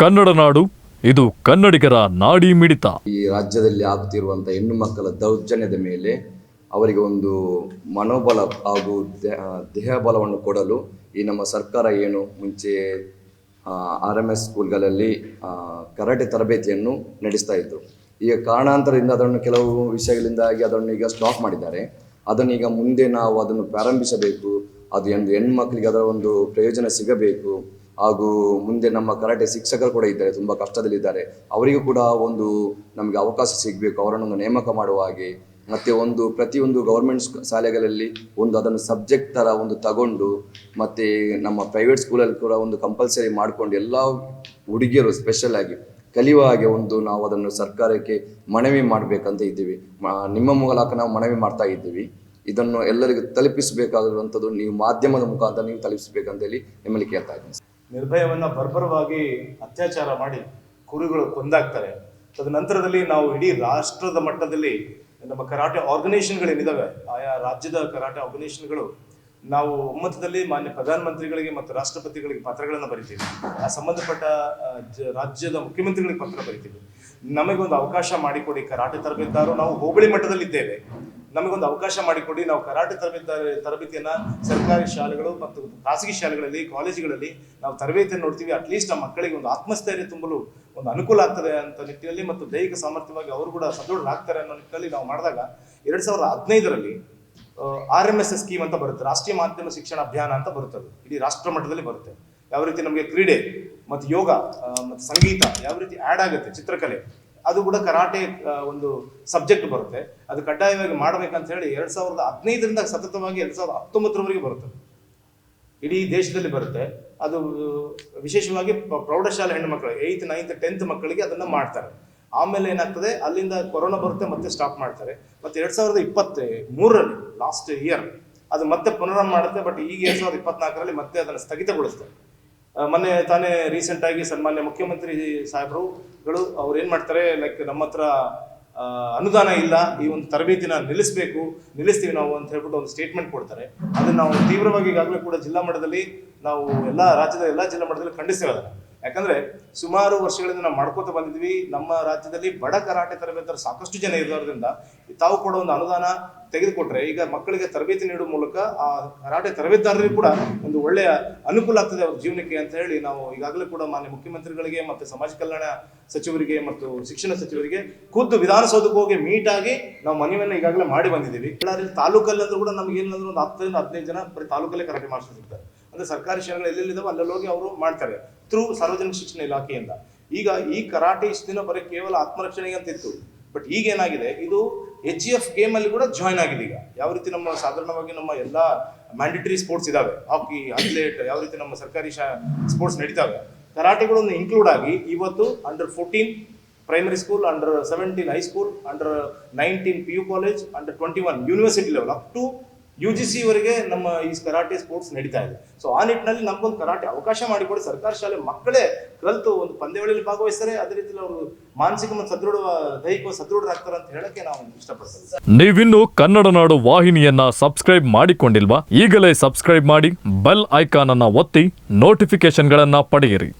ಕನ್ನಡ ನಾಡು, ಇದು ಕನ್ನಡಿಗರ ನಾಡಿ ಮಿಡಿತ. ಈ ರಾಜ್ಯದಲ್ಲಿ ಆಗುತ್ತಿರುವಂಥ ಹೆಣ್ಣು ಮಕ್ಕಳ ದೌರ್ಜನ್ಯದ ಮೇಲೆ ಅವರಿಗೆ ಒಂದು ಮನೋಬಲ ಹಾಗೂ ದೇಹ ಬಲವನ್ನು ಕೊಡಲು ಈ ನಮ್ಮ ಸರ್ಕಾರ ಏನು ಮುಂಚೆ ಆರ್ ಎಂ ಎಸ್ ಸ್ಕೂಲ್ಗಳಲ್ಲಿ ಕರಾಟೆ ತರಬೇತಿಯನ್ನು ನಡೆಸ್ತಾ ಇದ್ದರು ಈಗ ಕಾರಣಾಂತರದಿಂದ ಅದನ್ನು ಕೆಲವು ವಿಷಯಗಳಿಂದಾಗಿ ಅದನ್ನು ಈಗ ಸ್ಟಾಪ್ ಮಾಡಿದ್ದಾರೆ. ಅದನ್ನು ಈಗ ಮುಂದೆ ನಾವು ಅದನ್ನು ಪ್ರಾರಂಭಿಸಬೇಕು. ಅದು ಒಂದು ಹೆಣ್ಮಕ್ಳಿಗೆ ಅದರ ಒಂದು ಪ್ರಯೋಜನ ಸಿಗಬೇಕು. ಹಾಗೂ ಮುಂದೆ ನಮ್ಮ ಕರಾಟೆ ಶಿಕ್ಷಕರು ಕೂಡ ಇದ್ದಾರೆ, ತುಂಬ ಕಷ್ಟದಲ್ಲಿದ್ದಾರೆ. ಅವರಿಗೂ ಕೂಡ ಒಂದು ನಮಗೆ ಅವಕಾಶ ಸಿಗಬೇಕು, ಅವರನ್ನೊಂದು ನೇಮಕ ಮಾಡುವ ಹಾಗೆ. ಮತ್ತೆ ಒಂದು ಪ್ರತಿಯೊಂದು ಗೌರ್ಮೆಂಟ್ ಶಾಲೆಗಳಲ್ಲಿ ಒಂದು ಅದನ್ನು ಸಬ್ಜೆಕ್ಟ್ ಥರ ಒಂದು ತಗೊಂಡು, ಮತ್ತೆ ನಮ್ಮ ಪ್ರೈವೇಟ್ ಸ್ಕೂಲಲ್ಲಿ ಕೂಡ ಒಂದು ಕಂಪಲ್ಸರಿ ಮಾಡಿಕೊಂಡು ಎಲ್ಲ ಹುಡುಗಿಯರು ಸ್ಪೆಷಲ್ ಆಗಿ ಕಲಿಯುವ ಹಾಗೆ ಒಂದು ನಾವು ಅದನ್ನು ಸರ್ಕಾರಕ್ಕೆ ಮನವಿ ಮಾಡಬೇಕಂತ ಇದ್ದೀವಿ. ನಿಮ್ಮ ಮೂಲಕ ನಾವು ಮನವಿ ಮಾಡ್ತಾ ಇದ್ದೀವಿ. ಇದನ್ನು ಎಲ್ಲರಿಗೂ ತಲುಪಿಸಬೇಕಾಗಿರುವಂಥದ್ದು ನೀವು ಮಾಧ್ಯಮದ ಮುಖಾಂತರ ನೀವು ತಲುಪಿಸಬೇಕಂತ ಹೇಳಿ ನಿಮ್ಮಲ್ಲಿ ಕೇಳ್ತಾ ಇದ್ದೀನಿ. ನಿರ್ಭಯವನ್ನ ಬರ್ಬರವಾಗಿ ಅತ್ಯಾಚಾರ ಮಾಡಿ ಕುರಿಗಳು ಕೊಂದಾಗ್ತಾರೆ. ತದನಂತರದಲ್ಲಿ ನಾವು ಇಡೀ ರಾಷ್ಟ್ರದ ಮಟ್ಟದಲ್ಲಿ ನಮ್ಮ ಕರಾಟೆ ಆರ್ಗನೈಸೇಷನ್ಗಳೇನಿದಾವೆ, ಆಯಾ ರಾಜ್ಯದ ಕರಾಟೆ ಆರ್ಗನೈಸೇಷನ್ಗಳು, ನಾವು ಒಮ್ಮತದಲ್ಲಿ ಮಾನ್ಯ ಪ್ರಧಾನಮಂತ್ರಿಗಳಿಗೆ ಮತ್ತು ರಾಷ್ಟ್ರಪತಿಗಳಿಗೆ ಪತ್ರಗಳನ್ನು ಬರಿತೀವಿ. ಆ ಸಂಬಂಧಪಟ್ಟ ರಾಜ್ಯದ ಮುಖ್ಯಮಂತ್ರಿಗಳಿಗೆ ಪತ್ರ ಬರಿತೀವಿ. ನಮಗೊಂದು ಅವಕಾಶ ಮಾಡಿಕೊಡಿ ಕರಾಟೆ ತರಬೇತಾರು ನಾವು ಹೋಬಳಿ ಮಟ್ಟದಲ್ಲಿದ್ದೇವೆ. ನಮಗೊಂದು ಅವಕಾಶ ಮಾಡಿಕೊಡಿ. ನಾವು ಕರಾಟೆ ತರಬೇತಿ ತರಬೇತಿಯನ್ನ ಸರ್ಕಾರಿ ಶಾಲೆಗಳು ಮತ್ತು ಖಾಸಗಿ ಶಾಲೆಗಳಲ್ಲಿ, ಕಾಲೇಜುಗಳಲ್ಲಿ ನಾವು ತರಬೇತಿಯನ್ನು ನೋಡ್ತೀವಿ. ಅಟ್ಲೀಸ್ಟ್ ನಮ್ಮ ಮಕ್ಕಳಿಗೆ ಒಂದು ಆತ್ಮಸ್ಥೈರ್ಯ ತುಂಬಲು ಒಂದು ಅನುಕೂಲ ಆಗ್ತದೆ ಅಂತ ನಿಟ್ಟಿನಲ್ಲಿ ಮತ್ತು ದೈಹಿಕ ಸಾಮರ್ಥ್ಯವಾಗಿ ಅವರು ಕೂಡ ಸದೃಢರಾಗ್ತಾರೆ ಅನ್ನೋ ನಿಟ್ಟಿನಲ್ಲಿ ನಾವು ಮಾಡಿದಾಗ ಎರಡ್ ಸಾವಿರದ ಹದಿನೈದರಲ್ಲಿ R M S S scheme ಅಂತ ಬರುತ್ತೆ. ರಾಷ್ಟ್ರೀಯ ಮಾಧ್ಯಮ ಶಿಕ್ಷಣ ಅಭಿಯಾನ ಅಂತ ಬರುತ್ತೆ ಅದು ಇಡೀ ರಾಷ್ಟ್ರ ಮಟ್ಟದಲ್ಲಿ ಬರುತ್ತೆ. ಯಾವ ರೀತಿ ನಮಗೆ ಕ್ರೀಡೆ ಮತ್ತು ಯೋಗ ಮತ್ತು ಸಂಗೀತ ಯಾವ ರೀತಿ ಆ್ಯಡ್ ಆಗುತ್ತೆ ಚಿತ್ರಕಲೆ, ಅದು ಕೂಡ ಕರಾಟೆ ಒಂದು ಸಬ್ಜೆಕ್ಟ್ ಬರುತ್ತೆ. ಅದು ಕಡ್ಡಾಯವಾಗಿ ಮಾಡಬೇಕಂತ ಹೇಳಿ ಎರಡು ಸಾವಿರದ ಹದಿನೈದರಿಂದ ಸತತವಾಗಿ ಎರಡು ಸಾವಿರದ ಹತ್ತೊಂಬತ್ತರವರೆಗೆ ಬರುತ್ತೆ. ಇಡೀ ದೇಶದಲ್ಲಿ ಬರುತ್ತೆ. ಅದು ವಿಶೇಷವಾಗಿ ಪ್ರೌಢಶಾಲೆ ಹೆಣ್ಣು ಮಕ್ಕಳು ಏಯ್ತ್ ನೈನ್ತ್ ಟೆಂತ್ ಮಕ್ಕಳಿಗೆ ಅದನ್ನು ಮಾಡ್ತಾರೆ. ಆಮೇಲೆ ಏನಾಗ್ತದೆ, ಅಲ್ಲಿಂದ ಕೊರೋನಾ ಬರುತ್ತೆ, ಮತ್ತೆ ಸ್ಟಾಪ್ ಮಾಡ್ತಾರೆ. ಮತ್ತೆ ಎರಡು ಸಾವಿರದ ಇಪ್ಪತ್ತ ಮೂರರಲ್ಲಿ ಲಾಸ್ಟ್ ಇಯರ್ ಅದು ಮತ್ತೆ ಪುನರಾರಂಭ ಮಾಡುತ್ತೆ ಬಟ್ ಈಗ ಎರಡು ಸಾವಿರದ ಇಪ್ಪತ್ನಾಲ್ಕರಲ್ಲಿ ಮತ್ತೆ ಅದನ್ನು ಸ್ಥಗಿತಗೊಳಿಸ್ತಾರೆ. ಮೊನ್ನೆ ತಾನೇ ರೀಸೆಂಟ್ ಆಗಿ ಸನ್ಮಾನ್ಯ ಮುಖ್ಯಮಂತ್ರಿ ಸಾಹೇಬರುಗಳು ಅವ್ರು ಏನ್ ಮಾಡ್ತಾರೆ ಲೈಕ್ ನಮ್ಮ ಹತ್ರ ಅನುದಾನ ಇಲ್ಲ, ಈ ಒಂದು ತರಬೇತಿನ ನಿಲ್ಲಿಸಬೇಕು, ನಿಲ್ಲಿಸ್ತೀವಿ ನಾವು ಅಂತ ಹೇಳ್ಬಿಟ್ಟು ಒಂದು ಸ್ಟೇಟ್ಮೆಂಟ್ ಕೊಡ್ತಾರೆ. ಅದನ್ನ ನಾವು ತೀವ್ರವಾಗಿ ಈಗಾಗಲೇ ಕೂಡ ಜಿಲ್ಲಾ ಮಟ್ಟದಲ್ಲಿ ನಾವು ಎಲ್ಲ ರಾಜ್ಯದ ಎಲ್ಲ ಜಿಲ್ಲಾ ಮಟ್ಟದಲ್ಲಿ ಖಂಡಿಸ್ತೇವೆ ಅದನ್ನ ಯಾಕಂದ್ರೆ ಸುಮಾರು ವರ್ಷಗಳಿಂದ ನಾವು ಮಾಡ್ಕೋತ ಬಂದಿದ್ವಿ. ನಮ್ಮ ರಾಜ್ಯದಲ್ಲಿ ಬಡ ಕರಾಟೆ ತರಬೇತರು ಸಾಕಷ್ಟು ಜನ ಇರೋದ್ರಿಂದ ತಾವು ಕೊಡೋ ಒಂದು ಅನುದಾನ ತೆಗೆದುಕೊಟ್ರೆ ಈಗ ಮಕ್ಕಳಿಗೆ ತರಬೇತಿ ನೀಡುವ ಮೂಲಕ ಆ ಕರಾಟೆ ತರಬೇತುದಾರರಿಗೂ ಕೂಡ ಒಂದು ಒಳ್ಳೆಯ ಅನುಕೂಲ ಆಗ್ತದೆ ಅವ್ರ ಜೀವನಕ್ಕೆ ಅಂತ ಹೇಳಿ ನಾವು ಈಗಾಗಲೇ ಕೂಡ ಮಾನ್ಯ ಮುಖ್ಯಮಂತ್ರಿಗಳಿಗೆ ಮತ್ತು ಸಮಾಜ ಕಲ್ಯಾಣ ಸಚಿವರಿಗೆ ಮತ್ತು ಶಿಕ್ಷಣ ಸಚಿವರಿಗೆ ಖುದ್ದು ವಿಧಾನಸೌಧಕ್ಕೆ ಹೋಗಿ ಮೀಟ್ ಆಗಿ ನಾವು ಮನವಿಯನ್ನು ಈಗಾಗಲೇ ಮಾಡಿ ಬಂದಿದ್ದೀವಿ. ಬಳ್ಳಾರಿ ತಾಲೂಕಲ್ಲಿ ಅಂದ್ರೂ ಕೂಡ ನಮ್ಗೆ ಏನಂದ್ರೆ ಒಂದು ಹತ್ತರಿಂದ ಹದಿನೈದು ಜನ ಬರೀ ತಾಲೂಕಲ್ಲೇ ಕರಾಟೆ ಇರ್ತಾರೆ ಅಂದ್ರೆ ಸರ್ಕಾರಿ ಶಾಲೆಗಳು ಎಲ್ಲೆಲ್ಲಿದಾವೆ ಅಲ್ಲಲ್ಲಿ ಹೋಗಿ ಅವರು ಮಾಡ್ತಾರೆ ಥ್ರೂ ಸಾರ್ವಜನಿಕ ಶಿಕ್ಷಣ ಇಲಾಖೆಯಿಂದ. ಈಗ ಈ ಕರಾಟೆ ಇಷ್ಟು ದಿನ ಬರೀ ಕೇವಲ ಆತ್ಮರಕ್ಷಣೆಗೆ ಅಂತ ಇತ್ತು. ಬಟ್ ಈಗ ಏನಾಗಿದೆ? ಇದು ಎಚ್ ಜಿ ಎಫ್ ಗೇಮ್ ಅಲ್ಲಿ ಕೂಡ ಜಾಯ್ನ್ ಆಗಿದೆ ಈಗ. ಯಾವ ರೀತಿ ನಮ್ಮ ಸಾಧಾರಣವಾಗಿ ನಮ್ಮ ಎಲ್ಲ ಮ್ಯಾಂಡಿಟರಿ ಸ್ಪೋರ್ಟ್ಸ್ ಇದಾವೆ? ಹಾಕಿ ಅಥ್ಲೇಟ್ ಯಾವ ರೀತಿ ನಮ್ಮ ಸರ್ಕಾರಿ ಶಾ ಸ್ಪೋರ್ಟ್ಸ್ ನಡೀತಾವೆ? ಕರಾಟೆಗಳನ್ನು ಇನ್ಕ್ಲೂಡ್ ಆಗಿ ಇವತ್ತು under fourteen primary school under seventeen high school under nineteen P U college under twenty one university level up to U G C ನಮ್ಮ ಈ ಕರಾಟೆ ಸ್ಪೋರ್ಟ್ಸ್ ನಡೀತಾ ಇದೆ. ಸೊ ಆ ನಿಟ್ಟಿನಲ್ಲಿ ನಮ್ಗೊಂದು ಕರಾಟೆ ಅವಕಾಶ ಮಾಡಿಕೊಡಿ. ಸರ್ಕಾರಿ ಶಾಲೆ ಮಕ್ಕಳೇ ಕಲಿತು ಒಂದು ಪಂದ್ಯಾವಳಿಯಲ್ಲಿ ಭಾಗವಹಿಸ್ತಾರೆ. ಅದೇ ರೀತಿಯಲ್ಲಿ ಅವರು ಮಾನಸಿಕ ಮತ್ತು ಸದೃಢ, ದೈಹಿಕ ಸದೃಢರಾಗ್ತಾರೆ ಅಂತ ಹೇಳಕ್ಕೆ ನಾವು ಇಷ್ಟಪಡ್ತೀವಿ. ನೀವಿನ್ನು ಕನ್ನಡ ನಾಡು ವಾಹಿನಿಯನ್ನ ಸಬ್ಸ್ಕ್ರೈಬ್ ಮಾಡಿಕೊಂಡಿಲ್ವಾ? ಈಗಲೇ ಸಬ್ಸ್ಕ್ರೈಬ್ ಮಾಡಿ ಬೆಲ್ ಐಕಾನ್ ಅನ್ನ ಒತ್ತಿ ನೋಟಿಫಿಕೇಶನ್ಗಳನ್ನ ಪಡೆಯಿರಿ.